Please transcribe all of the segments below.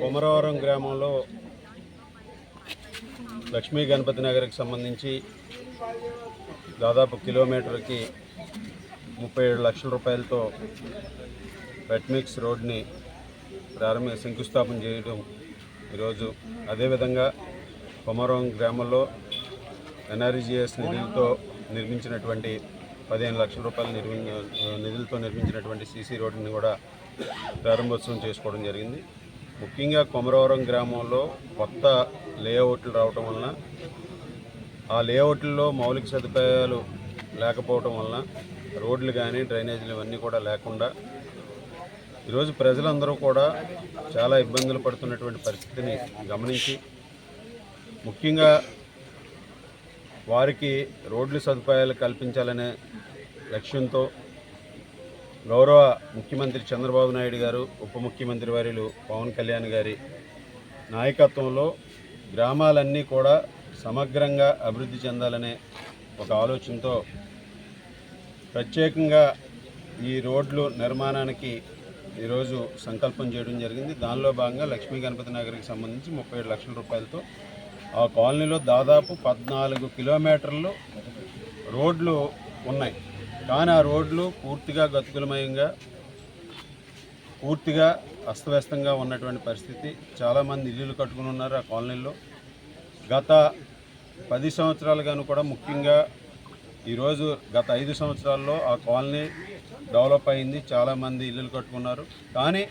కొమరవరం గ్రామంలో లక్ష్మీ గణపతి నగర్కి సంబంధించి దాదాపు కిలోమీటర్కి ముప్పై ఏడు లక్షల రూపాయలతో వెట్మిక్స్ రోడ్ని ప్రారంభ శంకుస్థాపన చేయడం ఈరోజు. అదేవిధంగా కొమరవరం గ్రామంలో ఎన్ఆర్జీఎస్ నిధులతో నిర్మించినటువంటి పదిహేను లక్షల రూపాయల నిర్మి నిధులతో నిర్మించినటువంటి సీసీ రోడ్డుని కూడా ప్రారంభోత్సవం చేసుకోవడం జరిగింది. ముఖ్యంగా కొమరవరం గ్రామంలో కొత్త లేఅవుట్లు రావటం వలన ఆ లేఅవుట్లలో మౌలిక సదుపాయాలు లేకపోవటం వలన రోడ్లు కానీ డ్రైనేజీలు ఇవన్నీ కూడా లేకుండా ఈరోజు ప్రజలందరూ కూడా చాలా ఇబ్బందులు పడుతున్నటువంటి పరిస్థితిని గమనించి ముఖ్యంగా వారికి రోడ్లు సదుపాయాలు కల్పించాలనే లక్ష్యంతో గౌరవ ముఖ్యమంత్రి చంద్రబాబు నాయుడు గారు ఉప ముఖ్యమంత్రి వర్యులు పవన్ కళ్యాణ్ గారి నాయకత్వంలో గ్రామాలన్నీ కూడా సమగ్రంగా అభివృద్ధి చెందాలనే ఒక ఆలోచనతో ప్రత్యేకంగా ఈ రోడ్లు నిర్మాణానికి ఈరోజు సంకల్పం చేయడం జరిగింది. దానిలో భాగంగా లక్ష్మీ గణపతి నగర్కి సంబంధించి ముప్పై ఏడు లక్షల రూపాయలతో ఆ కాలనీలో దాదాపు పద్నాలుగు కిలోమీటర్లు రోడ్లు ఉన్నాయి. కానీ ఆ రోడ్లు పూర్తిగా గతుకులమయంగా పూర్తిగా అస్తవ్యస్తంగా ఉన్నటువంటి పరిస్థితి. చాలామంది ఇల్లులు కట్టుకుని ఉన్నారు ఆ కాలనీలో. గత పది సంవత్సరాలుగాను కూడా ముఖ్యంగా ఈరోజు గత ఐదు సంవత్సరాల్లో ఆ కాలనీ డెవలప్ అయింది. చాలామంది ఇల్లులు కట్టుకున్నారు. కానీ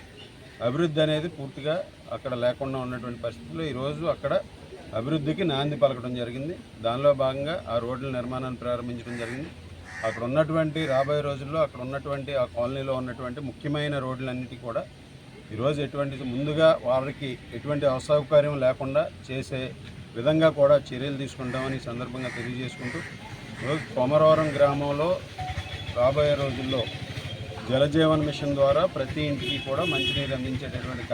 అభివృద్ధి అనేది పూర్తిగా అక్కడ లేకుండా ఉన్నటువంటి పరిస్థితుల్లో ఈరోజు అక్కడ అభివృద్ధికి నాంది పలకడం జరిగింది. దానిలో భాగంగా ఆ రోడ్ల నిర్మాణాన్ని ప్రారంభించడం జరిగింది. అక్కడ ఉన్నటువంటి రాబోయే రోజుల్లో అక్కడ ఉన్నటువంటి ఆ కాలనీలో ఉన్నటువంటి ముఖ్యమైన రోడ్లన్నిటి కూడా ఈరోజు ఎటువంటి ముందుగా వారికి ఎటువంటి అసౌకర్యం లేకుండా చేసే విధంగా కూడా చర్యలు తీసుకుంటామని సందర్భంగా తెలియజేసుకుంటూ ఈరోజు కొమరవరం గ్రామంలో రాబోయే రోజుల్లో జలజీవన్ మిషన్ ద్వారా ప్రతి ఇంటికి కూడా మంచినీరు అందించేటటువంటి కార్యక్రమం